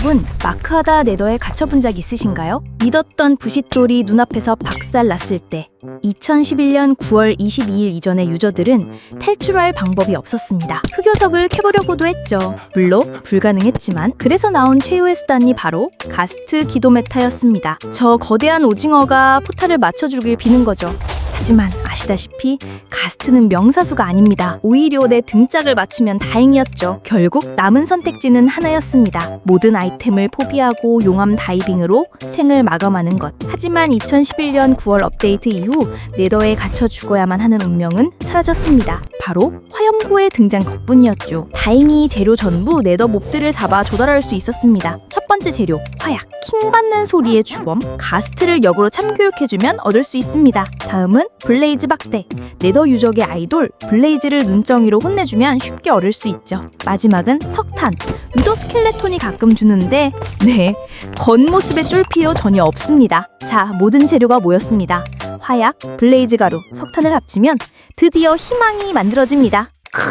여러분, 마크하다 네더에 갇혀본 적 있으신가요? 믿었던 부싯돌이 눈앞에서 박살났을 때 2011년 9월 22일 이전의 유저들은 탈출할 방법이 없었습니다. 흑요석을 캐보려고도 했죠. 물론 불가능했지만 그래서 나온 최후의 수단이 바로 가스트 기도 메타였습니다. 저 거대한 오징어가 포탈을 맞춰주길 비는 거죠. 하지만 아시다시피 가스트는 명사수가 아닙니다. 오히려 내 등짝을 맞추면 다행이었죠. 결국 남은 선택지는 하나였습니다. 모든 아이템을 포기하고 용암 다이빙으로 생을 마감하는 것. 하지만 2011년 9월 업데이트 이후 네더에 갇혀 죽어야만 하는 운명은 사라졌습니다. 바로 화염구의 등장 덕분이었죠. 다행히 재료 전부 네더 몹들을 잡아 조달할 수 있었습니다. 첫 번째 재료 화약. 킹 받는 소리의 주범 가스트를 역으로 참교육해주면 얻을 수 있습니다. 다음은 블레이즈 박대. 네더 유적의 아이돌 블레이즈를 눈덩이로 혼내주면 쉽게 얻을 수 있죠. 마지막은 석탄. 유도 스켈레톤이 가끔 주는데 네 겉모습에 쫄 필요 전혀 없습니다. 자 모든 재료가 모였습니다. 화약, 블레이즈 가루, 석탄을 합치면 드디어 희망이 만들어집니다. 크,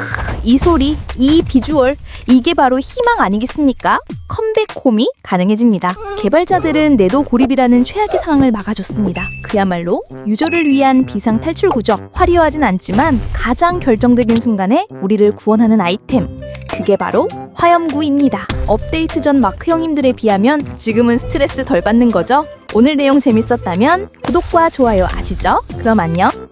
이 소리, 이 비주얼, 이게 바로 희망 아니겠습니까? 컴백 홈이 가능해집니다. 개발자들은 내도 고립이라는 최악의 상황을 막아줬습니다. 그야말로 유저를 위한 비상 탈출 구적. 화려하진 않지만 가장 결정적인 순간에 우리를 구원하는 아이템. 그게 바로 화염구입니다. 업데이트 전 마크 형님들에 비하면 지금은 스트레스 덜 받는 거죠? 오늘 내용 재밌었다면 구독과 좋아요 아시죠? 그럼 안녕.